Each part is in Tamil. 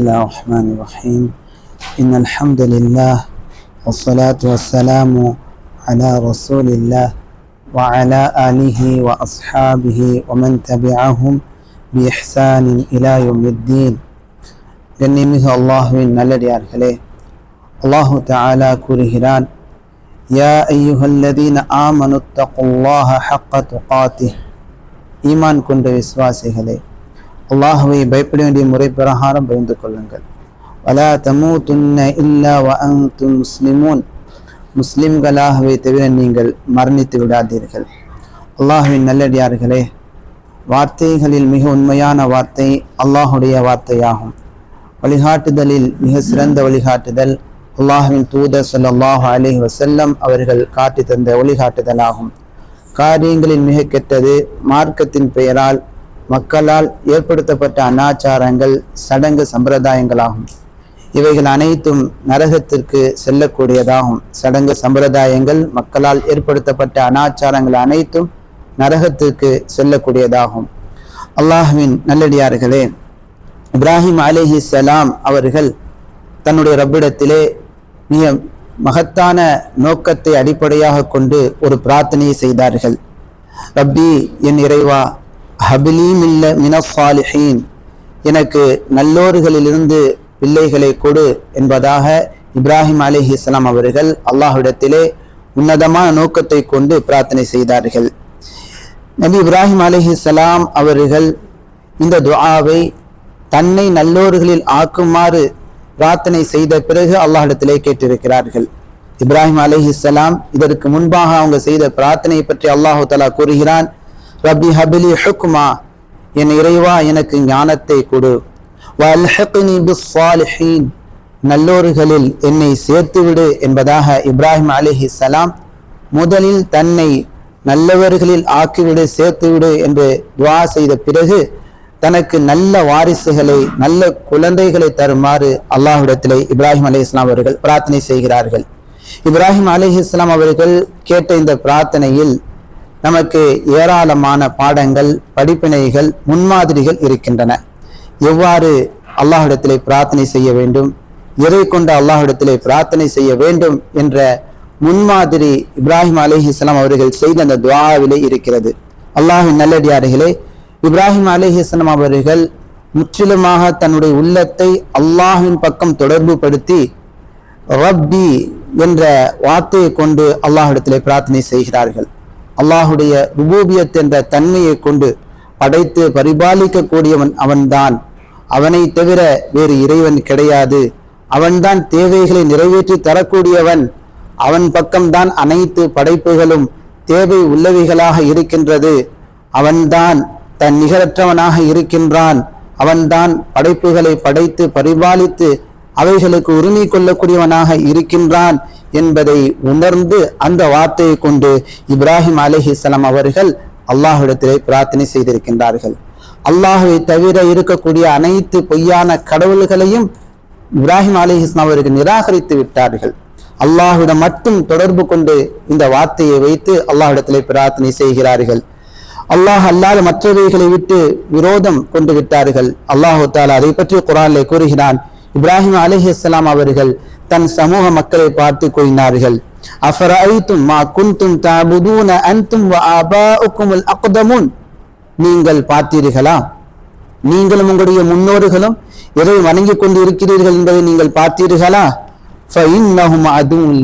الله الرحمن الرحيم إن الحمد لله والصلاة والسلام على رسول الله وعلى آله وأصحابه ومن تبعهم بإحسان إلى يوم الدين கண்ணிமிகு அல்லாஹுவின் நல்லடியார்களே அல்லாஹு தாலா கூறுகிறான் யா ஐயுஹல்லதீன ஆமனு தகுல்லாஹ ஹக்க துகாத்திஹ் ஈமான் கொண்ட விசுவாசிகளே அல்லாஹுவை பயப்பட வேண்டிய முறை பிரகாரம் பயந்து கொள்ளுங்கள். வலா தமு துன்ன இல்லா வ தும் முஸ்லிமூன். முஸ்லிம்களாகவே தவிர நீங்கள் மரணித்து விடாதீர்கள். அல்லாஹுவின் நல்லடியார்களே வார்த்தைகளில் மிக உண்மையான வார்த்தை அல்லாஹுடைய வார்த்தையாகும். வழிகாட்டுதலில் மிக சிறந்த வழிகாட்டுதல் அல்லாஹுவின் தூதர் சொல்லாஹு அலி வசல்லம் அவர்கள் காட்டி தந்த வழிகாட்டுதலாகும். காரியங்களில் மிக கெட்டது மார்க்கத்தின் பெயரால் மக்களால் ஏற்படுத்தப்பட்ட அனாச்சாரங்கள் சடங்கு சம்பிரதாயங்களாகும். இவைகள் அனைத்தும் நரகத்திற்கு செல்லக்கூடியதாகும். சடங்கு சம்பிரதாயங்கள் மக்களால் ஏற்படுத்தப்பட்ட அனாச்சாரங்கள் அனைத்தும் நரகத்திற்கு செல்லக்கூடியதாகும். அல்லாஹுவின் நல்லடியார்களே இப்ராஹிம் அலிஹி சலாம் அவர்கள் தன்னுடைய ரப்பிடத்திலே மிக மகத்தான நோக்கத்தை அடிப்படையாக கொண்டு ஒரு பிரார்த்தனையை செய்தார்கள். ரப்பி என் இறைவா ஹபிலி மில்ல மினஃபாலிஹீன் எனக்கு நல்லோர்களிலிருந்து பிள்ளைகளை கொடு என்பதாக இப்ராஹிம் அலிஹி இஸ்லாம் அவர்கள் அல்லாஹ்விடத்திலே உன்னதமான நோக்கத்தை கொண்டு பிரார்த்தனை செய்தார்கள். நபி இப்ராஹிம் அலிஹி சலாம் அவர்கள் இந்த துஆவை தன்னை நல்லோர்களில் ஆக்குமாறு பிரார்த்தனை செய்த பிறகு அல்லாஹிடத்திலே கேட்டிருக்கிறார்கள். இப்ராஹிம் அலிஹிஸ்லாம் இதற்கு முன்பாக அவங்க செய்த பிரார்த்தனையை பற்றி அல்லாஹு தலா கூறுகிறான். ரபி ஹபிலி ஹுக்மா என் இறைவா எனக்கு ஞானத்தை கொடு. வல்ஹக்னி பிஸ்வாலிஹீன் நல்லோர்களில் என்னை சேர்த்துவிடு என்பதாக இப்ராஹிம் அலிஹி சலாம் முதலில் தன்னை நல்லவர்களில் ஆக்கிவிடு சேர்த்துவிடு என்று துவா செய்த பிறகு தனக்கு நல்ல வாரிசுகளை நல்ல குழந்தைகளை தருமாறு அல்லாஹ்விடத்திலே இப்ராஹிம் அலி இஸ்லாம் அவர்கள் பிரார்த்தனை செய்கிறார்கள். இப்ராஹிம் அலி இஸ்லாம் அவர்கள் கேட்ட இந்த பிரார்த்தனையில் நமக்கு ஏராளமான பாடங்கள் படிப்பினைகள் முன்மாதிரிகள் இருக்கின்றன. எவ்வாறு அல்லாஹிடத்திலே பிரார்த்தனை செய்ய வேண்டும் இறை கொண்ட அல்லாஹிடத்திலே பிரார்த்தனை செய்ய வேண்டும் என்ற முன்மாதிரி இப்ராஹிம் அலி இஸ்லாம் அவர்கள் செய்த அந்த துவாவிலே இருக்கிறது. அல்லாஹின் நல்லடியார்களே இப்ராஹிம் அலிஹிஸ்லாம் அவர்கள் முற்றிலுமாக தன்னுடைய உள்ளத்தை அல்லாஹின் பக்கம் தொடர்பு படுத்தி ரப்பி என்ற வார்த்தையை கொண்டு அல்லாஹிடத்திலே பிரார்த்தனை செய்கிறார்கள். அல்லாஹுடைய ருபூபியத் என்ற தன்மையை கொண்டு படைத்து பரிபாலிக்கக்கூடியவன் அவன்தான். அவனை தவிர வேறு இறைவன் கிடையாது. அவன்தான் தேவைகளை நிறைவேற்றி தரக்கூடியவன். அவன் பக்கம்தான் அனைத்து படைப்புகளும் தேவை உள்ளவைகளாக இருக்கின்றது. அவன்தான் தன் நிகரற்றவனாக இருக்கின்றான். அவன்தான் படைப்புகளை படைத்து பரிபாலித்து அவைகளுக்கு உரிமை கொள்ளக்கூடியவனாக இருக்கின்றான் என்பதை உணர்ந்து அந்த வார்த்தையை கொண்டு இப்ராஹிம் அலிஹிஸ்லாம் அவர்கள் அல்லாஹ்விடத்திலே பிரார்த்தனை செய்திருக்கின்றார்கள். அல்லாஹுவை தவிர இருக்கக்கூடிய அனைத்து பொய்யான கடவுள்களையும் இப்ராஹிம் அலிஹிஸ்லாம் அவர்கள் நிராகரித்து விட்டார்கள். அல்லாஹுடன் மட்டும் தொடர்பு கொண்டு இந்த வார்த்தையை வைத்து அல்லாஹிடத்திலே பிரார்த்தனை செய்கிறார்கள். அல்லாஹ் அல்லாத மற்றவைகளை விட்டு விரோதம் கொண்டு விட்டார்கள். அல்லாஹு தாலா அதை பற்றி குரானிலே கூறுகிறான் இப்ராஹிம் அலிஹிஸ்லாம் அவர்கள் தன் சமூக மக்களை பார்த்து கூறினார்கள் அஃபரைத்தும் மா குந்தும் தாபுதூன அன்தும் வ ஆபாஉக்குமுல் அக்தமுன்? நீங்கள் பார்த்தீர்களா? நீங்களும் உங்களுடைய முன்னோர்களும் எதை வணங்கிக் கொண்டு இருக்கிறீர்கள் என்பதை நீங்கள் பார்த்தீர்களா? ஃபஇன்னஹும் அதுவும்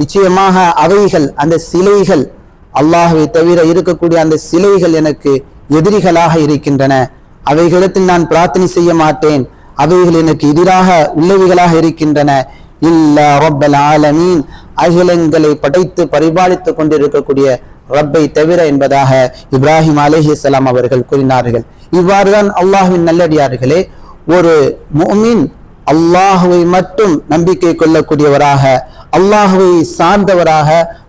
நிச்சயமாக அவைகள் அந்த சிலைகள் அல்லாஹுவை தவிர இருக்கக்கூடிய அந்த சிலைகள் எனக்கு எதிரிகளாக இருக்கின்றன. அவைகளிடத்தில் நான் பிரார்த்தனை செய்ய மாட்டேன். அவைகள் எனக்கு எதிராக உள்ளவைகளாக இருக்கின்றன. இல்ல ரப்பல் ஆலமீன். அகிலங்களை படைத்து பரிபாலித்துக் கொண்டிருக்கக்கூடிய ரப்பை தவிர என்பதாக இப்ராஹிம் அலேஹிஸ்லாம் அவர்கள் கூறினார்கள். இவ்வாறுதான் அல்லாஹுவின் நல்லடியார்களே ஒரு மோமின் அல்லாஹுவை மட்டும் நம்பிக்கை கொள்ளக்கூடியவராக அல்லாஹுவை சார்ந்தவராக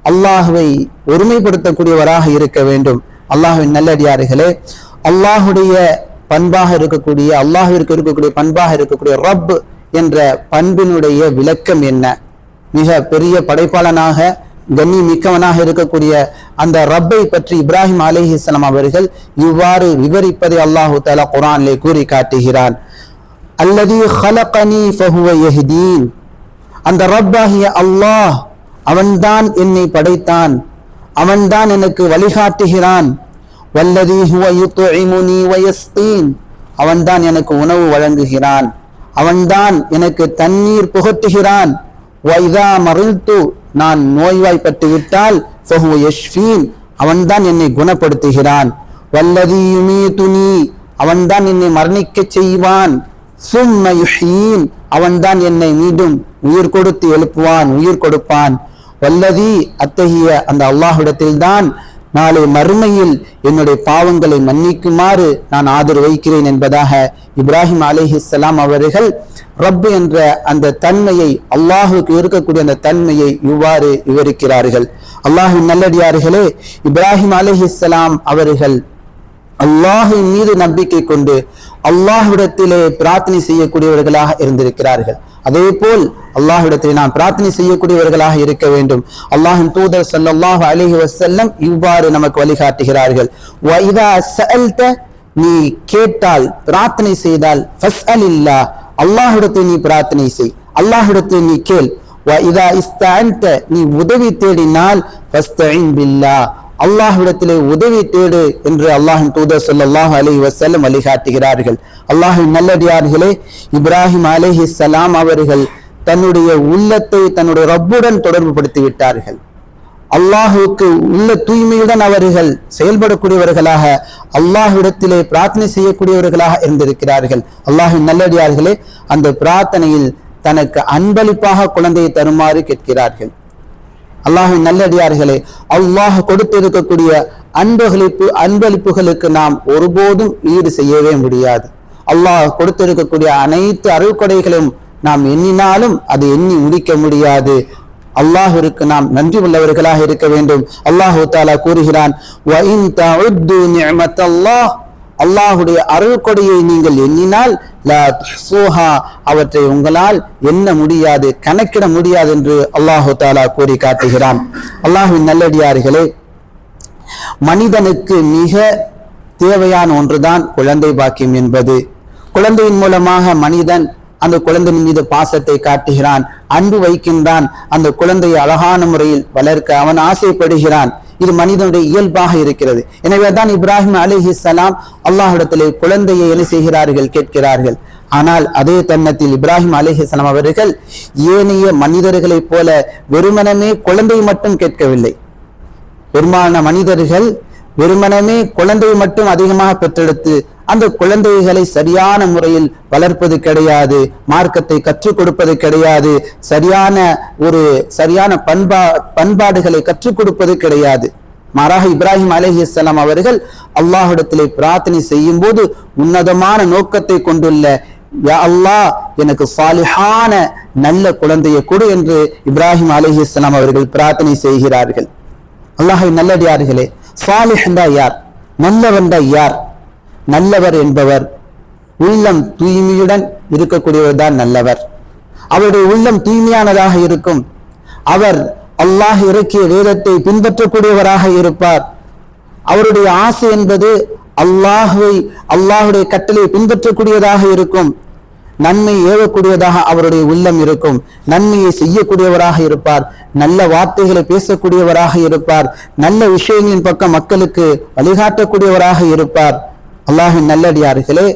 அல்லாஹுவை ஒருமைப்படுத்தக்கூடியவராக இருக்க வேண்டும். அல்லாஹுவின் நல்லடியார்களே அல்லாஹுடைய பண்பாக இருக்கக்கூடிய அல்லாஹிற்கு இருக்கக்கூடிய பண்பாக இருக்கக்கூடிய ரப் என்ற பண்பினுடைய விளக்கம் என்ன? மிக பெரிய படைப்பாளனாக கண்ணி மிக்கவனாக இருக்கக்கூடிய அந்த ரப்பை பற்றி இப்ராஹிம் அலிஹிஸ்லாம் அவர்கள் இவ்வாறு விவரிப்பதை அல்லாஹு தாலா குரானிலே கூறி காட்டுகிறான். ஹலகனி ஃபஹுவ அந்த ரப்பாகிய அல்லாஹ் அவன்தான் என்னை படைத்தான். அவன்தான் எனக்கு வழிகாட்டுகிறான். வல்லதி ஹுவ யுத்இமுனி வயஸ்தீன். அவன்தான் எனக்கு உணவு வழங்குகிறான். அவன்தான் எனக்கு தண்ணீர் புகட்டுகிறான். வைதா மறித்து நான் நோய்வாய்ப்பட்டு விட்டால் ஃபஹுவ யஷ்ஃபீன். அவன்தான் என்னை குணப்படுத்துகிறான். வல்லதி யுமீதுனி அவன்தான் என்னை மரணிக்கச் செய்வான். சும்ம யுஹ்யீன் அவன்தான் என்னை மீண்டும் உயிர் கொடுத்து எழுப்புவான் உயிர் கொடுப்பான். வல்லதி அத்தகைய அந்த அல்லாஹ்விடத்தில்தான் நாளை மறுமையில் என்னுடைய பாவங்களை மன்னிக்குமாறு நான் ஆதரவு வைக்கிறேன் என்பதாக இப்ராஹிம் அலிஹிஸ்லாம் அவர்கள் ரப்பு என்ற அந்த தன்மையை அல்லாஹுக்கு இருக்கக்கூடிய அந்த தன்மையை இவ்வாறு விவரிக்கிறார்கள். அல்லாஹின் நல்லடியார்களே இப்ராஹிம் அலிஹிஸ்லாம் அவர்கள் அல்லாஹின் மீது நம்பிக்கை கொண்டு அல்லாஹ்விடத்திலே பிரார்த்தனை செய்யக்கூடியவர்களாக இருந்திருக்கிறார்கள். அதே போல் அல்லாஹ்விடத்திலே நாம் பிரார்த்தனை செய்யக்கூடியவர்களாக இருக்க வேண்டும். அல்லாஹின் தூதர் சல்லாஹு அலிஹி வசல்லம் இவ்வாறு நமக்கு வழிகாட்டுகிறார்கள். நீ கேட்டால் பிரார்த்தனை செய்தால் ஃபஸ்அலில்லா அல்லாஹ்விடத்தில் நீ பிரார்த்தனை செய். அல்லாஹிடத்தை நீ கேள். வஇதா இஸ்தஅன்த நீ உதவி தேடினால் ஃபஸ்தஇன் அல்லாஹ்விடத்திலே உதவி தேடு என்று அல்லாஹின் தூதர் சொல்லாஹ் அலி வஸல்லம் வழிகாட்டுகிறார்கள். அல்லாஹின் நல்லடியார்களே இப்ராஹிம் அலிஹி சலாம் அவர்கள் தன்னுடைய உள்ளத்தை தன்னுடைய ரப்புடன் தொடர்பு படுத்தி விட்டார்கள். அல்லாஹுக்கு உள்ள தூய்மையுடன் அவர்கள் செயல்படக்கூடியவர்களாக அல்லாஹ்விடத்திலே பிரார்த்தனை செய்யக்கூடியவர்களாக இருந்திருக்கிறார்கள். அல்லாஹின் நல்லடியார்களே அந்த பிரார்த்தனையில் தனக்கு அன்பளிப்பாக குழந்தையை தருமாறு கேட்கிறார்கள். அல்லாஹு நல்லடியார்களே அல்லாஹ் கொடுத்திருக்கக்கூடிய அன்பளிப்பு அன்பளிப்புகளுக்கு நாம் ஒருபோதும் ஈடு செய்யவே முடியாது. அல்லாஹ் கொடுத்திருக்கக்கூடிய அனைத்து அருள்கொடைகளும் நாம் எண்ணினாலும் அதை எண்ணி முடிக்க முடியாது. அல்லாஹிற்கு நாம் நன்றி உள்ளவர்களாக இருக்க வேண்டும். அல்லாஹு தாலா கூறுகிறான் அல்லாஹுடைய அருள் கொடையை நீங்கள் எண்ணினால் லா துஹ்ஸூஹா அவற்றை உங்களால் எண்ண முடியாது கணக்கிட முடியாது என்று அல்லாஹு தாலா கூறி காட்டுகிறான். அல்லாஹுவின் நல்லடியார்களே மனிதனுக்கு மிக தேவையான ஒன்றுதான் குழந்தை பாக்கியம் என்பது. குழந்தையின் மூலமாக மனிதன் அந்த குழந்தையின் மீது பாசத்தை காட்டுகிறான் அன்பு வைக்கின்றான் அந்த குழந்தையை அழகான முறையில் வளர்க்க அவன் ஆசைப்படுகிறான். இது மனிதனுடைய இயல்பாக இருக்கிறது. எனவே தான் இப்ராஹிம் அலிஹி சலாம் அல்லாஹிடத்திலே குழந்தையை என்ன செய்கிறார்கள் கேட்கிறார்கள். ஆனால் அதே தன்னத்தில் இப்ராஹிம் அலிஹிஸ்லாம் அவர்கள் ஏனைய மனிதர்களைப் போல வெறுமனமே குழந்தை மட்டும் கேட்கவில்லை. பெரும்பாலான மனிதர்கள் வெறுமனமே குழந்தையை மட்டும் அதிகமாக பெற்றெடுத்து அந்த குழந்தைகளை சரியான முறையில் வளர்ப்பது கிடையாது மார்க்கத்தை கற்றுக் கொடுப்பது கிடையாது சரியான ஒரு சரியான பண்பா பண்பாடுகளை கற்றுக் கொடுப்பது கிடையாது. மாறாக இப்ராஹிம் அலைஹிஸ்ஸலாம் அவர்கள் அல்லாஹிடத்திலே பிரார்த்தனை செய்யும் போது உன்னதமான நோக்கத்தை கொண்டுள்ள யா அல்லாஹ் எனக்கு சாலிஹான நல்ல குழந்தையை கொடு என்று இப்ராஹிம் அலைஹிஸ்ஸலாம் அவர்கள் பிரார்த்தனை செய்கிறார்கள். அல்லாஹை நல்லடியார்களே சாலிஹ்ண்டா யார்? நல்லவன்டா யார்? நல்லவர் என்பவர் உள்ளம் தூய்மையுடன் இருக்கக்கூடியவர் தான் நல்லவர். அவருடைய உள்ளம் தூய்மையானதாக இருக்கும். அவர் அல்லாஹ் இறக்கிய வேதத்தை பின்பற்றக்கூடியவராக இருப்பார். அவருடைய ஆசை என்பது அல்லாஹுவை அல்லாஹுடைய கட்டளை பின்பற்றக்கூடியதாக இருக்கும். நன்மை ஏவக்கூடியதாக அவருடைய உள்ளம் இருக்கும். நன்மையை செய்யக்கூடியவராக இருப்பார். நல்ல வார்த்தைகளை பேசக்கூடியவராக இருப்பார். நல்ல விஷயங்களின் பக்கம் மக்களுக்கு வழிகாட்டக்கூடியவராக இருப்பார். அல்லாஹின் நல்லடியார்களே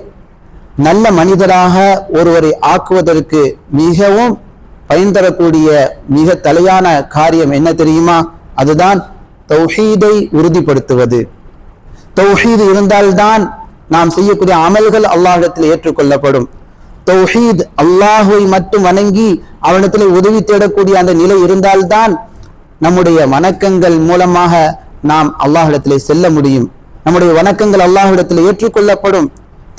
நல்ல மனிதராக ஒருவரை ஆக்குவதற்கு மிகவும் பயன் தரக்கூடிய மிக தலையான காரியம் என்ன தெரியுமா? அதுதான் தௌஹீதை உறுதிப்படுத்துவது. தௌஹீது இருந்தால்தான் நாம் செய்யக்கூடிய அமல்கள் அல்லாஹிடத்தில் ஏற்றுக்கொள்ளப்படும். தௌஹீத் அல்லாஹுவை மட்டும் வணங்கி அவனிடத்தில் உதவி தேடக்கூடிய அந்த நிலை இருந்தால்தான் நம்முடைய வணக்கங்கள் மூலமாக நாம் அல்லாஹிடத்திலே செல்ல முடியும். நம்முடைய வணக்கங்கள் அல்லாஹிடத்தில் ஏற்றுக்கொள்ளப்படும்.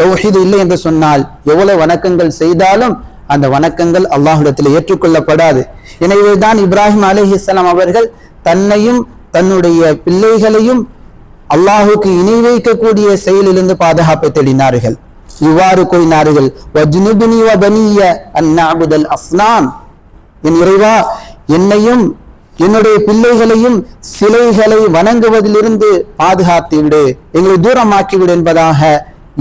தௌஹீது இல்லை என்று சொன்னால் எவ்வளவு வணக்கங்கள் செய்தாலும் அந்த வணக்கங்கள் அல்லாஹிடத்தில் ஏற்றுக்கொள்ளப்படாது. எனவேதான் இப்ராஹிம் அலைஹிஸ்ஸலாம் அவர்கள் தன்னையும் தன்னுடைய பிள்ளைகளையும் அல்லாஹுக்கு இணை வைக்கக்கூடிய செயலிலிருந்து பாதுகாப்பை தேடினார்கள். இவ்வாறு கூறினார்கள். வஜ்னுபினி என் இறைவா என்னையும் என்னுடைய பிள்ளைகளையும் சிலைகளை வணங்குவதிலிருந்து பாதுகாத்து விடு. எங்களை தூரமாக்கி விடு என்பதாக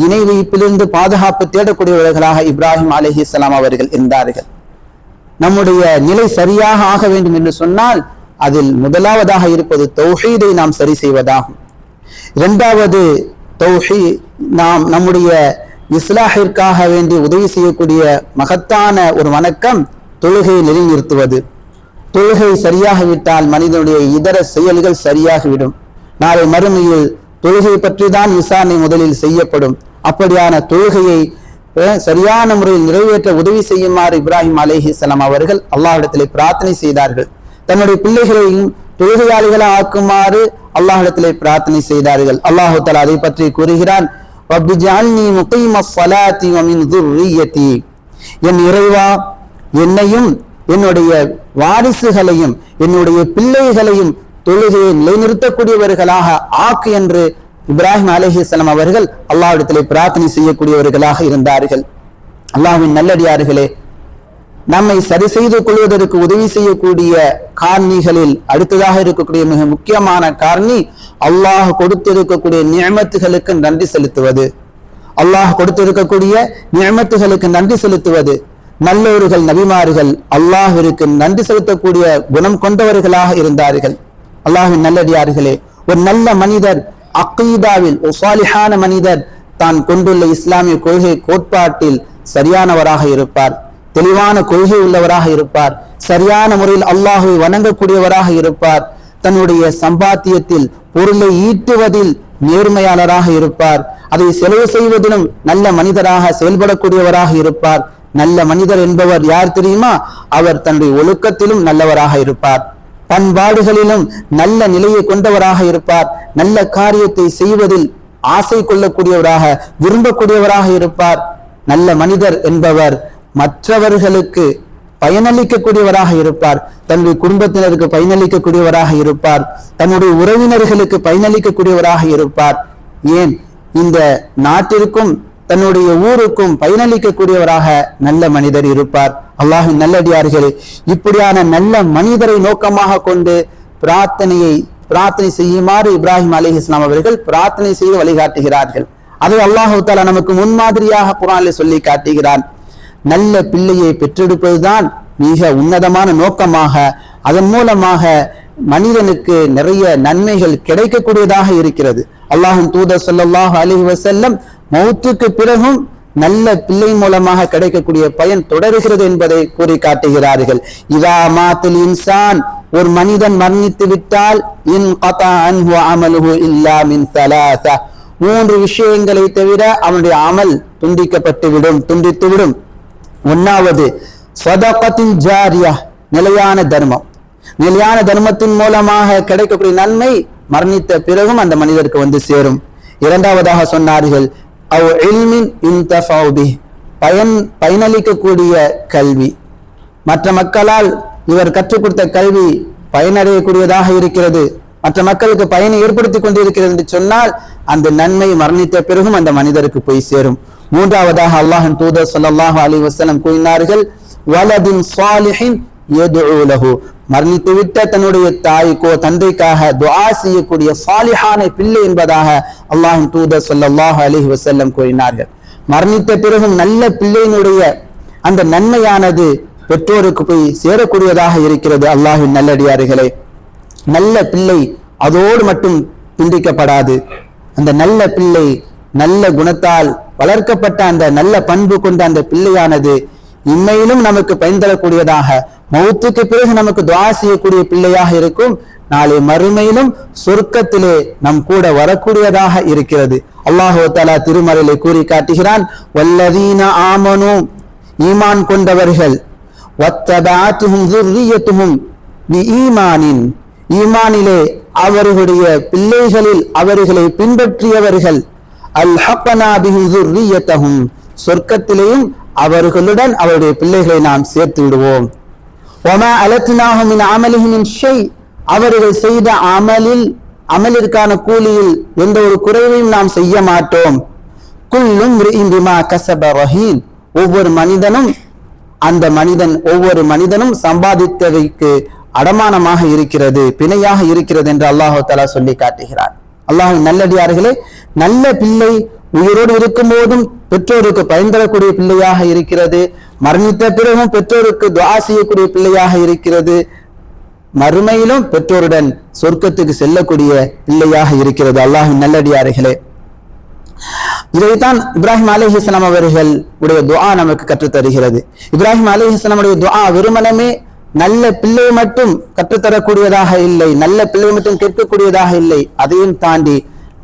இணை வைப்பிலிருந்து பாதுகாப்பு தேடக்கூடியவர்களாக இப்ராஹிம் அலிஹிஸ்லாம் அவர்கள் இருந்தார்கள். நம்முடைய நிலை சரியாக ஆக வேண்டும் என்று சொன்னால் அதில் முதலாவதாக இருப்பது தௌஹீதை நாம் சரி செய்வதாகும். இரண்டாவது தௌஹி நாம் நம்முடைய இஸ்லாஹிற்காக வேண்டி உதவி செய்யக்கூடிய மகத்தான ஒரு வணக்கம் தொழுகையை நிலைநிறுத்துவது தொழுகை சரியாக விட்டால் மனிதனுடைய இதர செயல்கள் சரியாகிவிடும். நாளை மறுமையில் தொழுகை பற்றி தான் விசாரணை முதலில் செய்யப்படும். அப்படியான தொழுகையை அஹ், சரியான முறையில் நிறைவேற்ற உதவி செய்யுமாறு இப்ராஹிம் அலைஹிஸ்ஸலாம் அவர்கள் அல்லாஹிடத்திலே பிரார்த்தனை செய்தார்கள். தன்னுடைய பிள்ளைகளையும் தொழுகையாளிகளை ஆக்குமாறு அல்லாஹிடத்திலே பிரார்த்தனை செய்தார்கள். அல்லாஹு தலா அதை பற்றி கூறுகிறான் ரப்பு ஜால்னி முகைம சலாத்தி வமின் துர்ரியத்தி. என் இறைவா என்னையும் என்னுடைய வாரிசுகளையும் என்னுடைய பிள்ளைகளையும் தொழுகையை நிலைநிறுத்தக்கூடியவர்களாக ஆக்கு என்று இப்ராஹிம் அலிஹிஸ்லாம் அவர்கள் அல்லாவிடத்திலே பிரார்த்தனை செய்யக்கூடியவர்களாக இருந்தார்கள். அல்லாவின் நல்லடியார்களே நம்மை சரி செய்து கொள்வதற்கு உதவி செய்யக்கூடிய காரணிகளில் அடுத்ததாக இருக்கக்கூடிய மிக முக்கியமான காரணி அல்லாஹ் கொடுத்திருக்கக்கூடிய நியமத்துகளுக்கு நன்றி செலுத்துவது. அல்லாஹ் கொடுத்திருக்கக்கூடிய நியமத்துகளுக்கு நன்றி செலுத்துவது. நல்லோர்கள் நபிமார்கள் அல்லாஹிற்கு நன்றி செலுத்தக்கூடிய குணம் கொண்டவர்களாக இருந்தார்கள். அல்லாஹின் நல்லடியார்களே ஒரு நல்ல மனிதர் அக்கீதாவில் ஒசாலிஹான மனிதர் தான் கொண்டுள்ள இஸ்லாமிய கொள்கை கோட்பாட்டில் சரியானவராக இருப்பார். தெளிவான கொள்கை உள்ளவராக இருப்பார். சரியான முறையில் அல்லாஹுவை வணங்கக்கூடியவராக இருப்பார். தன்னுடைய சம்பாத்தியத்தில் பொருளை ஈட்டுவதில் நேர்மையாளராக இருப்பார். அதை செலவு செய்வதிலும் நல்ல மனிதராக செயல்படக்கூடியவராக இருப்பார். நல்ல மனிதர் என்பவர் யார் தெரியுமா? அவர் தன்னுடைய ஒழுக்கத்திலும் நல்லவராக இருப்பார். பண்பாடுகளிலும் நல்ல நிலையை கொண்டவராக இருப்பார். நல்ல காரியத்தை செய்வதில் ஆசை கொள்ளக்கூடியவராக விரும்பக்கூடியவராக இருப்பார். நல்ல மனிதர் என்பவர் மற்றவர்களுக்கு பயனளிக்கக்கூடியவராக இருப்பார். தன்னுடைய குடும்பத்தினருக்கு பயனளிக்கக்கூடியவராக இருப்பார். தன்னுடைய உறவினர்களுக்கு பயனளிக்கக்கூடியவராக இருப்பார். ஏன்? இந்த நாட்டிற்கும் தன்னுடைய ஊருக்கும் பயனளிக்கக்கூடியவராக நல்ல மனிதர் இருப்பார். அல்லாஹின் நல்லடியார்களே இப்படியான நல்ல மனிதரை நோக்கமாக கொண்டு பிரார்த்தனையை பிரார்த்தனை செய்யுமாறு இப்ராஹிம் அலி இஸ்லாம் அவர்கள் பிரார்த்தனை செய்து வழிகாட்டுகிறார்கள். அதை அல்லாஹு தாலா நமக்கு முன்மாதிரியாக குரானில் சொல்லி காட்டுகிறான். நல்ல பிள்ளையை பெற்றெடுப்பதுதான் மிக உன்னதமான நோக்கமாக அதன் மூலமாக மனிதனுக்கு நிறைய நன்மைகள் கிடைக்கக்கூடியதாக இருக்கிறது. அல்லாஹும் தூதர் சொல்லல்லாஹ் அலி வசல்லம் மௌத்துக்கு பிறகும் நல்ல பிள்ளை மூலமாக கிடைக்கக்கூடிய பயன் தொடர்கிறது என்பதை கூறி காட்டுகிறார்கள் இதா மாத்தில் இன்சான் ஒரு மனிதன் மரணித்து விட்டால் இன் கதா அன்ஹு அமலுஹு இல்லா மின் சலாசா. மூன்று விஷயங்களை தவிர அவனுடைய அமல் துண்டிக்கப்பட்டு விடும் துண்டித்து விடும் ஒன்னாவது சதகத்தின் ஜாரியா நிலையான தர்மம். நிலையான தர்மத்தின் மூலமாக கிடைக்கக்கூடிய நன்மை மரணித்த பிறகும் அந்த மனிதருக்கு வந்து சேரும். இரண்டாவதாக சொன்னார்கள் அவ் இல்மின் இன்தஃபௌ பயன் பயனளிக்கக்கூடிய கல்வி. மற்ற மக்களால் இவர் கற்றுக் கொடுத்த கல்வி பயனடையக்கூடியதாக இருக்கிறது. மற்ற மக்களுக்கு பயனை ஏற்படுத்தி கொண்டிருக்கிறது என்று சொன்னால் அந்த நன்மை மரணித்த பிறகும் அந்த மனிதருக்கு போய் சேரும். மூன்றாவதாக அல்லாஹின் தூதர் ஸல்லல்லாஹு அலி வசலம் கூறினார்கள் வலதின் சாலிஹின் யதுஉ லஹு. மரணித்து விட்ட தன்னுடைய தாய்க்கோ தந்தைக்காக துவா செய்யக்கூடிய சாலிஹான பிள்ளை என்பதாக அல்லாஹின் தூதர் ஸல்லல்லாஹு அலி வசல்லம் கூறினார்கள். மரணித்த பிறகும் நல்ல பிள்ளையினுடைய அந்த நன்மையானது பெற்றோருக்கு போய் சேரக்கூடியதாக இருக்கிறது அல்லாஹின் நல்லடியார்களே. நல்ல பிள்ளை அதோடு மட்டும் துண்டிக்கப்படாது. அந்த நல்ல பிள்ளை நல்ல குணத்தால் வளர்க்கப்பட்ட அந்த நல்ல பண்பு கொண்ட அந்த பிள்ளையானது இம்மையிலும் நமக்கு பயன்தரக்கூடியதாக மௌத்துக்கு பிறகு நமக்கு துவா செய்யக்கூடிய பிள்ளையாக இருக்கும். நாளை மறுமையிலும் சொர்க்கத்திலே நம் கூட வரக்கூடியதாக இருக்கிறது. அல்லாஹோ தலா திருமறையிலே கூறி காட்டுகிறான் வல்லதீன ஆமனு ஈமான் கொண்டவர்கள் ஈமானிலே அவர்களுடைய பிள்ளைகளில் அவர்களை பின்பற்றியவர்கள் அல்ஹப்பனா பிஹி துர்ரியத்தகும் சொர்க்கத்திலேயும் அவர்களுடன் அவருடைய பிள்ளைகளை நாம் சேர்த்து விடுவோம். ஒமா அலத்தினாகும் அமலிகின் ஷெய் அவர்கள் செய்த அமலில் அமலிற்கான கூலியில் எந்த ஒரு குறைவையும் நாம் செய்ய மாட்டோம். குல்லும் கசப ரஹீன் ஒவ்வொரு மனிதனும் அந்த மனிதன் ஒவ்வொரு மனிதனும் சம்பாதித்தவைக்கு அடமானமாக இருக்கிறது பிணையாக இருக்கிறது என்று அல்லாஹு தலா சொல்லி காட்டுகிறார் அல்லாஹின் நல்லடியார்களே நல்ல பிள்ளை உயிரோடு இருக்கும் போதும் பெற்றோருக்கு பயன் தரக்கூடிய பிள்ளையாக இருக்கிறது. மரணித்த பிறகும் பெற்றோருக்கு துவா செய்யக்கூடிய பிள்ளையாக இருக்கிறது. மறுமையிலும் பெற்றோருடன் சொர்க்கத்துக்கு செல்லக்கூடிய பிள்ளையாக இருக்கிறது. அல்லாஹின் நல்லடியார்களே. இதைத்தான் இப்ராஹிம் அலிஹிஸ்லாம் அவர்கள் உடைய துவா நமக்கு கற்றுத் தருகிறது இப்ராஹிம் அலிஹிஸ்லாமுடைய துவா வெறுமனமே நல்ல பிள்ளை மட்டும் கற்றுத்தரக்கூடியதாக இல்லை நல்ல பிள்ளை மட்டும் கேட்கக்கூடியதாக இல்லை. அதையும் தாண்டி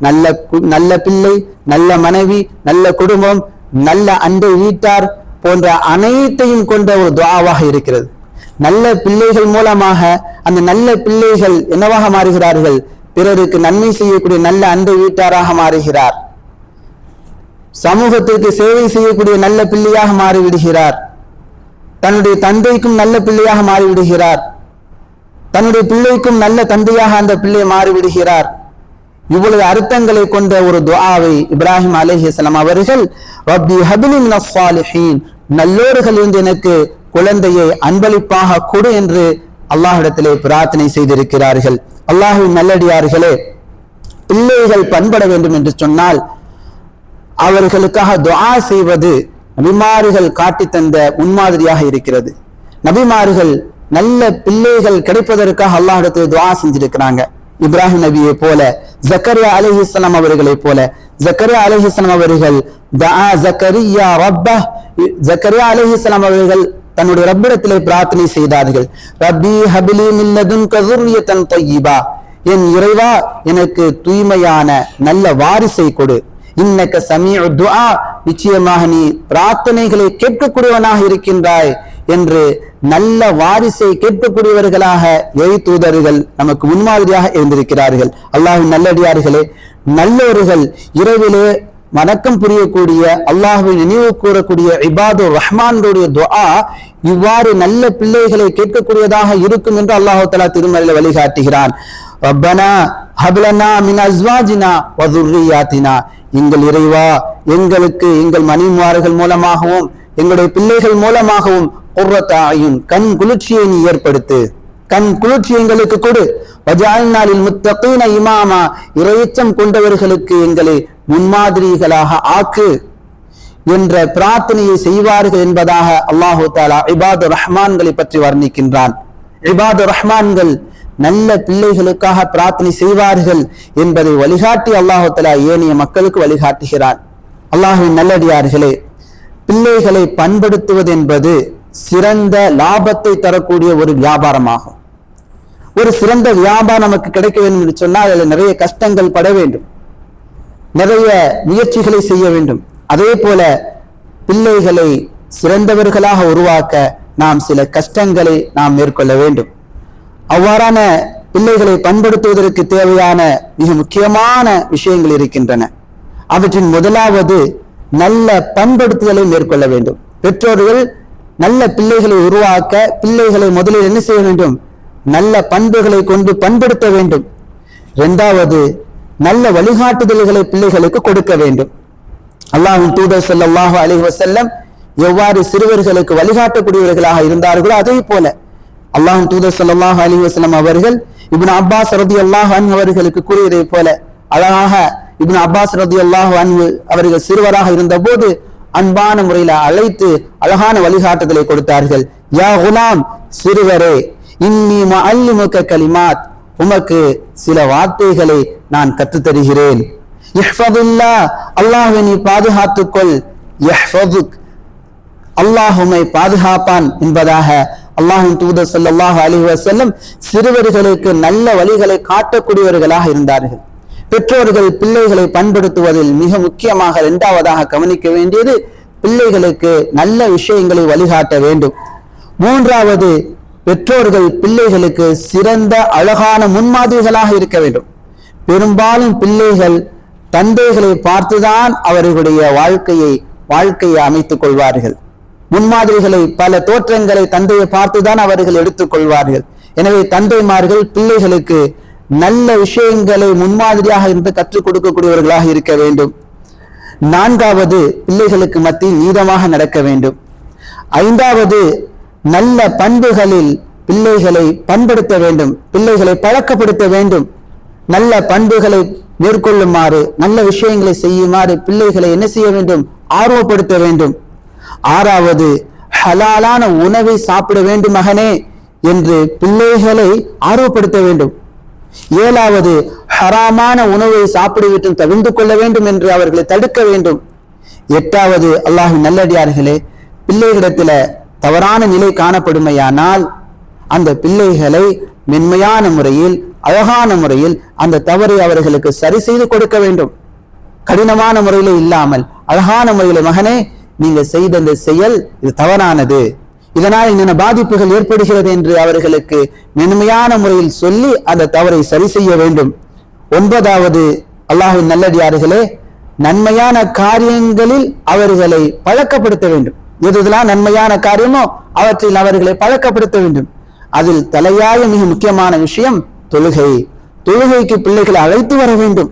நல்ல கு- நல்ல பிள்ளை நல்ல மனைவி நல்ல குடும்பம் நல்ல அண்டை வீட்டார் போன்ற அனைத்தையும் கொண்ட ஒரு துவாவாக இருக்கிறது. நல்ல பிள்ளைகள் மூலமாக அந்த நல்ல பிள்ளைகள் என்னவாக மாறுகிறார்கள்? பிறருக்கு நன்மை செய்யக்கூடிய நல்ல அண்டை வீட்டாராக மாறுகிறார். சமூகத்திற்கு சேவை செய்யக்கூடிய நல்ல பிள்ளையாக மாறிவிடுகிறார். தன்னுடைய தந்தைக்கும் நல்ல பிள்ளையாக மாறிவிடுகிறார். தன்னுடைய பிள்ளைக்கும் நல்ல தந்தையாக அந்த பிள்ளை மாறிவிடுகிறார். இவ்வளவு அர்த்தங்களை கொண்ட ஒரு துஆவை இப்ராஹிம் அலைஹிஸ்ஸலாம் அவர்கள் ரப்பி ஹபிலி நல்லோர்கள் இருந்து எனக்கு குழந்தையை அன்பளிப்பாக கொடு என்று அல்லாஹிடத்திலே பிரார்த்தனை செய்திருக்கிறார்கள். அல்லாஹின் நல்லடியார்களே பிள்ளைகள் பண்பட வேண்டும் என்று சொன்னால் அவர்களுக்காக துவா செய்வது நபிமார்கள் காட்டி தந்த முன்மாதிரியாக இருக்கிறது. நபிமார்கள் நல்ல பிள்ளைகள் கிடைப்பதற்காக அல்லாஹிடத்தில் துவா செஞ்சிருக்கிறாங்க. இப்ராஹிம் நபியை போல ஜக்கரியா அலிஹிஸ்லாம் அவர்களை போல ஜக்கரியா அலிஹிஸ்லாம் அவர்கள் ஜக்கரியா ரப்ப ஜக்கரியா அலிஹிஸ்லாம் அவர்கள் தன்னுடைய ரப்பிடத்திலே பிரார்த்தனை செய்தார்கள். ரப்பி ஹபிலி மில்லதுன் கதுர்யத்தன் தொய்யிபா. என் இறைவா எனக்கு தூய்மையான நல்ல வாரிசை கொடு. இன்னக்க சமீ துஆ நிச்சயமாக நீ பிரார்த்தனைகளை கேட்கக்கூடியவனாக இருக்கின்றாய் என்று நல்ல வாரிசை கேட்கக்கூடியவர்களாக இறை தூதர்கள் நமக்கு முன்மாதிரியாக இருந்திருக்கிறார்கள். அல்லாஹின் நல்லடியார்களே நல்லவர்கள் இரவிலே வணக்கம் புரியக்கூடிய அல்லாஹுவை நினைவு கூறக்கூடிய இபாது ரஹ்மானுடைய துஆ இவ்வாறு நல்ல பிள்ளைகளை கேட்கக்கூடியதாக இருக்கும் என்று அல்லாஹு தலா திருமலையில வழிகாட்டுகிறான். ரப்பனா ஹப்லனா மின் அஸ்வாஜினா வதுர்ரியாத்தினா எங்கள் இறைவா எங்களுக்கு எங்கள் மணிமார்கள் மூலமாகவும் எங்களுடைய பிள்ளைகள் மூலமாகவும் குர்ரத்தாயும் கண் குளிர்ச்சியை நீ ஏற்படுத்து. கண் குளிர்ச்சி எங்களுக்கு கொடு. வஜால்நாளில் முத்தகீன இமாமா இறையச்சம் கொண்டவர்களுக்கு எங்களை முன்மாதிரிகளாக ஆக்கு என்ற பிரார்த்தனையை செய்வார்கள் என்பதாக அல்லாஹு தாலா இபாது ரஹ்மான்களை பற்றி வர்ணிக்கின்றான். இபாது ரஹ்மான்கள் நல்ல பிள்ளைகளுக்காக பிரார்த்தனை செய்வார்கள் என்பதை வழிகாட்டி அல்லாஹு ஏனைய மக்களுக்கு வழிகாட்டுகிறான். அல்லாஹின் நல்லடியார்களே பிள்ளைகளை பண்படுத்துவது என்பது சிறந்த லாபத்தை தரக்கூடிய ஒரு வியாபாரமாகும். ஒரு சிறந்த வியாபாரம் நமக்கு கிடைக்க வேண்டும் என்று சொன்னால் அதில் நிறைய கஷ்டங்கள் பட வேண்டும். நிறைய முயற்சிகளை செய்ய வேண்டும். அதே போல பிள்ளைகளை சிறந்தவர்களாக உருவாக்க நாம் சில கஷ்டங்களை நாம் மேற்கொள்ள வேண்டும். அவ்வாறான பிள்ளைகளை பண்படுத்துவதற்கு தேவையான மிக முக்கியமான விஷயங்கள் இருக்கின்றன. அவற்றின் முதலாவது நல்ல பண்படுத்துதலை மேற்கொள்ள வேண்டும். பெற்றோர்கள் நல்ல பிள்ளைகளை உருவாக்க பிள்ளைகளை முதலில் என்ன செய்ய வேண்டும்? நல்ல பண்புகளை கொண்டு பண்படுத்த வேண்டும். இரண்டாவது நல்ல வழிகாட்டுதல்களை பிள்ளைகளுக்கு கொடுக்க வேண்டும். அல்லாஹின் தூதர் ஸல்லல்லாஹு அலைஹி வஸல்லம் எவ்வாறு சிறுவர்களுக்கு வழிகாட்டக்கூடியவர்களாக இருந்தார்களோ அதே போல அல்லாஹ் தூதர் சல்லாஹ் அலி வஸல்லம் அவர்கள் இபின் அப்பாஸ் ரலியல்லாஹு அல்லாஹ் அவர்களுக்கு கூறியதை போல அழகாக இபின் அப்பாஸ் அல்லாஹ் அன்ஹு அவர்கள் சிறுவராக இருந்தபோது அன்பான முறையில அழைத்து அழகான வழிகாட்டுதலை கொடுத்தார்கள். யா குலாம் சிறுவரே இன்னி முஅல்லிமுக கலிமாத் உமக்கு சில வார்த்தைகளை நான் கற்றுத்தருகிறேன். தருகிறேன் அல்லாஹ் நீ பாதுகாத்துக்கொள். அல்லாஹ் உமை பாதுகாப்பான் என்பதாக அல்லாஹின் தூதர் ஸல்லல்லாஹு அலைஹி செல்லும் சிறுவர்களுக்கு நல்ல வழிகளை காட்டக்கூடியவர்களாக இருந்தார்கள். பெற்றோர்கள் பிள்ளைகளை பண்படுத்துவதில் மிக முக்கியமாக இரண்டாவதாக கவனிக்க வேண்டியது பிள்ளைகளுக்கு நல்ல விஷயங்களை வழிகாட்ட வேண்டும். மூன்றாவது பெற்றோர்கள் பிள்ளைகளுக்கு சிறந்த அழகான முன்மாதிரிகளாக இருக்க வேண்டும். பெரும்பாலும் பிள்ளைகள் தந்தைகளை பார்த்துதான் அவர்களுடைய வாழ்க்கையை வாழ்க்கையை அமைத்துக் கொள்வார்கள். முன்மாதிரிகளை பல தோற்றங்களை தந்தையை பார்த்துதான் அவர்கள் எடுத்துக் கொள்வார்கள் எனவே தந்தைமார்கள் பிள்ளைகளுக்கு நல்ல விஷயங்களை முன்மாதிரியாக இருந்து கற்றுக் கொடுக்கக்கூடியவர்களாக இருக்க வேண்டும். நான்காவது பிள்ளைகளுக்கு மத்தியில் நீதமாக நடக்க வேண்டும். ஐந்தாவது நல்ல பண்புகளில் பிள்ளைகளை பண்படுத்த வேண்டும். பிள்ளைகளை பழக்கப்படுத்த வேண்டும். நல்ல பண்புகளை மேற்கொள்ளுமாறு நல்ல விஷயங்களை செய்யுமாறு பிள்ளைகளை என்ன செய்ய வேண்டும்? ஆர்வப்படுத்த வேண்டும். ஆறாவது ஹலாலான உணவை சாப்பிட வேண்டும் மகனே என்று பிள்ளைகளை ஆர்வப்படுத்த வேண்டும். ஏழாவது ஹராமான உணவை சாப்பிடுவிட்டு தவிர்ந்து கொள்ள வேண்டும் என்று அவர்களை தடுக்க வேண்டும். எட்டாவது அல்லாஹின் நல்லடியார்களே பிள்ளைகளிடத்துல தவறான நிலை காணப்படுமையானால் அந்த பிள்ளைகளை மென்மையான முறையில் அழகான முறையில் அந்த தவறை அவர்களுக்கு சரி செய்து கொடுக்க வேண்டும். கடினமான முறையில இல்லாமல் அழகான முறையில மகனே நீங்க செய்த இந்த செயல் இது தவறானது. இதனால் என்னென்ன பாதிப்புகள் ஏற்படுகிறது என்று அவர்களுக்கு மென்மையான முறையில் சொல்லி அந்த தவறை சரி செய்ய வேண்டும். ஒன்பதாவது அல்லாஹின் நல்லடியார்களே நன்மையான காரியங்களில் அவர்களை பழக்கப்படுத்த வேண்டும். எது இதெல்லாம் நன்மையான காரியமோ அவற்றில் அவர்களை பழக்கப்படுத்த வேண்டும். அதில் தலையாய மிக முக்கியமான விஷயம் தொழுகை. தொழுகைக்கு பிள்ளைகளை அழைத்து வர வேண்டும்.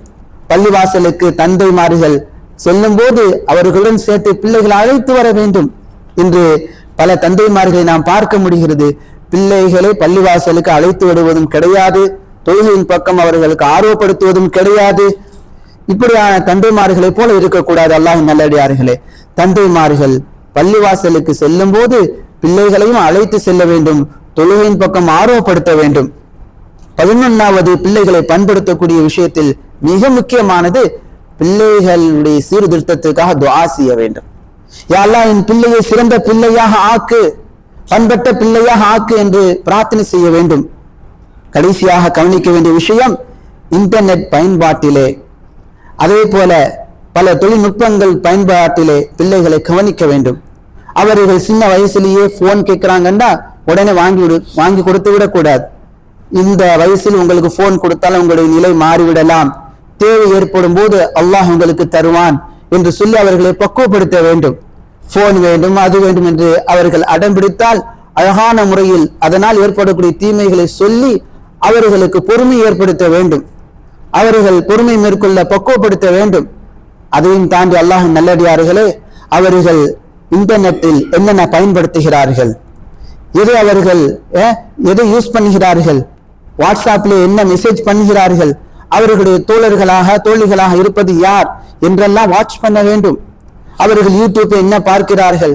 பள்ளிவாசலுக்கு தந்தைமார்கள் செல்லும் போது அவர்களுடன் சேர்த்து பிள்ளைகளை அழைத்து வர வேண்டும் என்று பல தந்தைமார்களை நாம் பார்க்க முடிகிறது. பிள்ளைகளை பள்ளிவாசலுக்கு அழைத்து விடுவதும் கிடையாது. தொழுகையின் பக்கம் அவர்களுக்கு ஆர்வப்படுத்துவதும் கிடையாது. இப்படியான தந்தைமார்களை போல இருக்கக்கூடாது. அல்லாஹ் நல்லடியார்களே. தந்தைமார்கள் பள்ளிவாசலுக்கு செல்லும் போது பிள்ளைகளையும் அழைத்து செல்ல வேண்டும். தொழுகையின் பக்கம் ஆர்வப்படுத்த வேண்டும். பதினொன்னாவது பிள்ளைகளை பண்படுத்தக்கூடிய விஷயத்தில் மிக முக்கியமானது பிள்ளைகளுடைய சீர்திருத்தத்துக்காக துவா செய்ய வேண்டும். யாரெல்லாம் என் பிள்ளையை சிறந்த பிள்ளையாக ஆக்கு பண்பட்ட பிள்ளையாக ஆக்கு என்று பிரார்த்தனை செய்ய வேண்டும். கடைசியாக கவனிக்க வேண்டிய விஷயம் இன்டர்நெட் பயன்பாட்டிலே அதே போல பல தொழில்நுட்பங்கள் பயன்பாட்டிலே பிள்ளைகளை கவனிக்க வேண்டும். அவர்கள் சின்ன வயசுலேயே போன் கேட்கிறாங்கன்னா உடனே வாங்கி விடு வாங்கி கொடுத்து விடக்கூடாது. இந்த வயசில் உங்களுக்கு போன் கொடுத்தால் உங்களுடைய நிலை மாறிவிடலாம். தேவை ஏற்படும் போது அல்லாஹ் உங்களுக்கு தருவான் என்று சொல்லி அவர்களை பக்குவப்படுத்த வேண்டும். போன் வேண்டும் அது வேண்டும் என்று அவர்கள் அடம்பிடித்தால் அழகான முறையில் அதனால் ஏற்படக்கூடிய தீமைகளை சொல்லி அவர்களுக்கு பொறுமை ஏற்படுத்த வேண்டும். அவர்கள் பொறுமை மேற்கொள்ள பக்குவப்படுத்த வேண்டும். அதையும் தாண்டி அல்லாஹ் நல்லடியார்களே அவர்கள் இன்டர்நெட்டில் என்னென்ன பயன்படுத்துகிறார்கள்? எதை அவர்கள் எதை யூஸ் பண்ணுகிறார்கள்? வாட்ஸ்அப்ல என்ன மெசேஜ் பண்ணுகிறார்கள்? அவர்களுடைய தோழர்களாக தோழிகளாக இருப்பது யார் என்றெல்லாம் வாட்ச் பண்ண வேண்டும். அவர்கள் யூடியூப்ல என்ன பார்க்கிறார்கள்?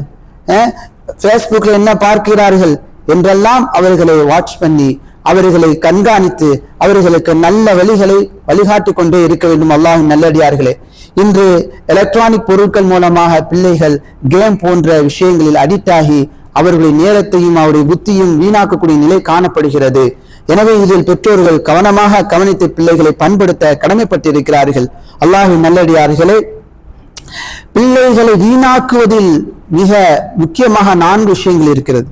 ஃபேஸ்புக்ல என்ன பார்க்கிறார்கள்? என்றெல்லாம் அவர்களை வாட்ச் பண்ணி அவர்களை கண்காணித்து அவர்களுக்கு நல்ல வழிகளை வழிகாட்டி கொண்டே இருக்க வேண்டும் அல்லாஹின் நல்லடியார்களே. இன்று எலக்ட்ரானிக் பொருட்கள் மூலமாக பிள்ளைகள் கேம் போன்ற விஷயங்களில் அடிக்ட் ஆகி அவர்களுடைய நேரத்தையும் அவருடைய புத்தியும் வீணாக்கக்கூடிய நிலை காணப்படுகிறது. எனவே இதில் பெற்றோர்கள் கவனமாக கவனித்து பிள்ளைகளை பண்படுத்த கடமைப்பட்டிருக்கிறார்கள். அல்லாஹின் நல்லடியார்களே பிள்ளைகளை வீணாக்குவதில் மிக முக்கியமாக நான்கு விஷயங்கள் இருக்கிறது.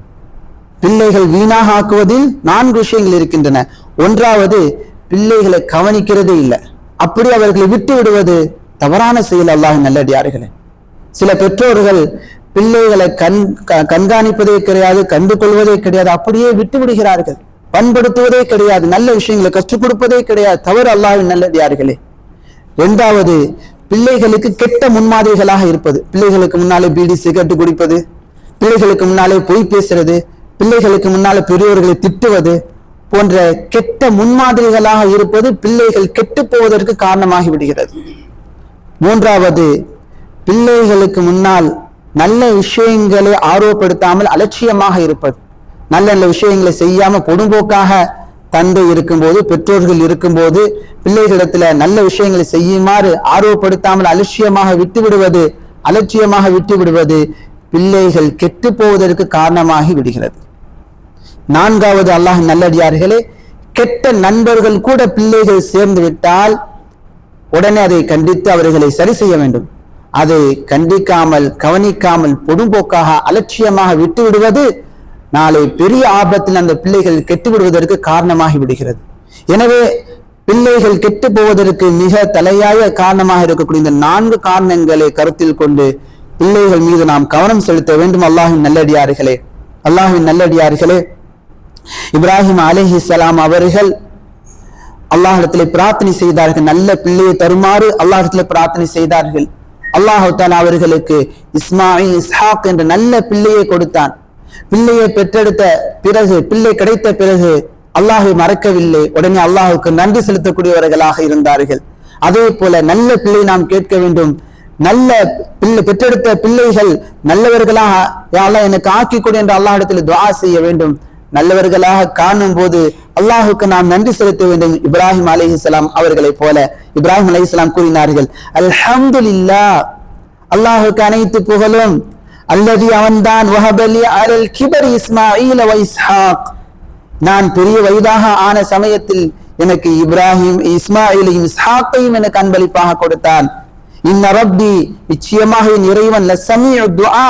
பிள்ளைகள் வீணாக ஆக்குவதில் நான்கு விஷயங்கள் இருக்கின்றன. ஒன்றாவது பிள்ளைகளை கவனிக்கிறதே இல்லை. அப்படி அவர்களை விட்டு விடுவது தவறான செயல் அல்லாஹ் நல்லடியார்களே. சில பெற்றோர்கள் பிள்ளைகளை கண் க- கண்காணிப்பதே கிடையாது கண்டு கொள்வதே கிடையாது அப்படியே விட்டு விடுகிறார்கள் பண்படுத்துவதே கிடையாது நல்ல விஷயங்களை கற்றுக் கொடுப்பதே கிடையாது. தவறு அல்லாவின் நல்லது யார்களே இரண்டாவது பிள்ளைகளுக்கு கெட்ட முன்மாதிரிகளாக இருப்பது. பிள்ளைகளுக்கு முன்னாலே பீடி சிகரெட்டு குடிப்பது. பிள்ளைகளுக்கு முன்னாலே பொய் பேசுறது. பிள்ளைகளுக்கு முன்னாலே பெரியோர்களை திட்டுவது போன்ற கெட்ட முன்மாதிரிகளாக இருப்பது பிள்ளைகள் கெட்டு போவதற்கு காரணமாகி விடுகிறது. மூன்றாவது பிள்ளைகளுக்கு முன்னால் நல்ல விஷயங்களை ஆர்வப்படுத்தாமல் அலட்சியமாக இருப்பது. நல்ல நல்ல விஷயங்களை செய்யாம பொடும்போக்காக தந்தை இருக்கும்போது பெற்றோர்கள் இருக்கும்போது பிள்ளைகளிடத்துல நல்ல விஷயங்களை செய்யுமாறு ஆர்வப்படுத்தாமல் அலட்சியமாக விட்டு விடுவது அலட்சியமாக விட்டு விடுவது பிள்ளைகள் கெட்டு போவதற்கு காரணமாகி விடுகிறது. நான்காவது அல்லாஹ் நல்லடியார்களே கெட்ட நண்பர்கள் கூட பிள்ளைகள் சேர்ந்து விட்டால் உடனே அதை கண்டித்து அவர்களை சரி செய்ய வேண்டும். அதை கண்டிக்காமல் கவனிக்காமல் பொடும்போக்காக அலட்சியமாக விட்டு விடுவது நாளை பெரிய ஆபத்தில் அந்த பிள்ளைகள் கெட்டு விடுவதற்கு காரணமாகி விடுகிறது. எனவே பிள்ளைகள் கெட்டு போவதற்கு மிக தலையாய காரணமாக இருக்கக்கூடிய இந்த நான்கு காரணங்களை கருத்தில் கொண்டு பிள்ளைகள் மீது நாம் கவனம் செலுத்த வேண்டும். அல்லாஹின் நல்லடியார்களே அல்லாஹின் நல்லடியார்களே இப்ராஹிம் அலைஹிஸ்ஸலாம் அவர்கள் அல்லாஹிடத்தில் பிரார்த்தனை செய்தார்கள். நல்ல பிள்ளையை தருமாறு அல்லாஹிடத்தில் பிரார்த்தனை செய்தார்கள். அல்லாஹு அவர்களுக்கு இஸ்மாயில் இஸ்ஹாக் என்ற நல்ல பிள்ளையை கொடுத்தான். பிள்ளையை பெற்றெடுத்த பிறகு பிள்ளை கிடைத்த பிறகு அல்லாஹை மறக்கவில்லை. உடனே அல்லாஹுக்கு நன்றி செலுத்தக்கூடியவர்களாக இருந்தார்கள். அதே போல நல்ல பிள்ளை நாம் கேட்க வேண்டும். நல்ல பிள்ளை பெற்றெடுத்த பிள்ளைகள் நல்லவர்களாக அல்லாஹ் எனக்கு ஆக்கி கொடு என்று அல்லாஹ்விடத்தில் துவா செய்ய வேண்டும். நல்லவர்களாக காணும் போது அல்லாஹுக்கு நாம் நன்றி செலுத்த வேண்டும். இப்ராஹிம் அலைஹிஸ்ஸலாம் அவர்களை போல இப்ராஹிம் அலைஹிஸ்ஸலாம் கூறினார்கள் அல்ஹம்துல்லா அல்லாஹுக்கு அனைத்து புகழும். அல்லது அவன்தான் வஹபலி அலல் கிபர் இஸ்மாயில் நான் பெரிய வயதாக ஆன சமயத்தில் எனக்கு இப்ராஹிம் இஸ்மாயிலையும் இஸ்ஹாக்கையும் எனக்கு அன்பளிப்பாக கொடுத்தான். இன்ன ரப்பி நிச்சயமாக என் இறைவன் லசமீஉ துஆ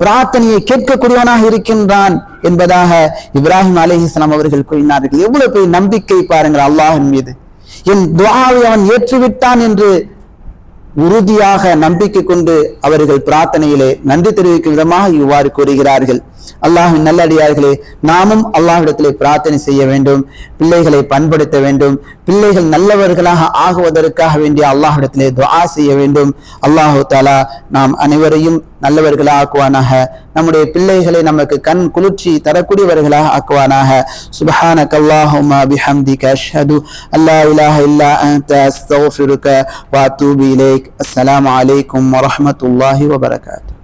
பிரார்த்தனையை கேட்கக்கூடியவனாக இருக்கின்றான். என்பதாக இப்ராஹிம் அலைஹிஸ்ஸலாம் அவர்கள் கூறினார்கள். எவ்வளவு பெரிய நம்பிக்கை பாருங்கள் அல்லாஹின் மீது. என் துவாவை அவன் ஏற்றுவிட்டான் என்று உறுதியாக நம்பிக்கை கொண்டு அவர்கள் பிரார்த்தனையிலே நன்றி தெரிவிக்கும் விதமாக இவ்வாறு கூறுகிறார்கள். அல்லாஹின் நல்லடியார்களே நாமும் அல்லாஹ்விடத்திலே பிரார்த்தனை செய்ய வேண்டும் பிள்ளைகளை பண்படுத்த வேண்டும் பிள்ளைகள் நல்லவர்களாக ஆகுவதற்காக வேண்டிய அல்லாஹ்விடத்திலே துவா செய்ய வேண்டும். அல்லாஹு தாலா நாம் அனைவரையும் நல்லவர்களாக ஆக்குவானாக நம்முடைய பிள்ளைகளை நமக்கு கண் குளிர்ச்சி தரக்கூடியவர்களாக ஆக்குவானாக. சுபஹான கல்லாஹுமா பிஹம்தி கஷ்ஹது அல்லா இலாஹ இல்லா அந்த அஸ்தக்ஃபிருக வாத்தூபி இலேக். அஸ்ஸலாமு அலைக்கும் வரஹமத்துல்லாஹி வபரகாத்து